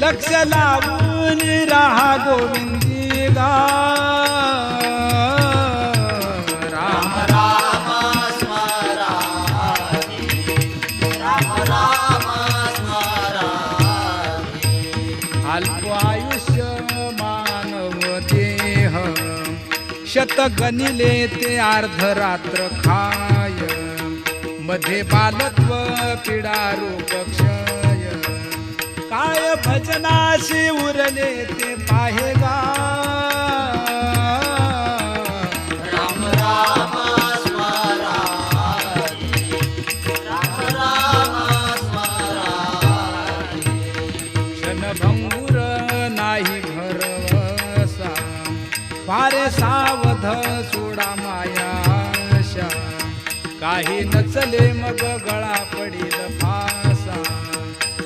लक्ष लावून राहा गोविंदी गा राम राम स्मरामि अल्प आयुष्य मानव देह शत गणिले ते अर्धरात्र खाय. मध्ये बालत्व पीडा रोग क्षय. भजनाशी उरले ते पाहे गा राम राम स्मरामि राम राम स्मरामि क्षणभंगुर नाही भरवसा. फारे सावध सोडा मायाशा. काही नचले मग गळा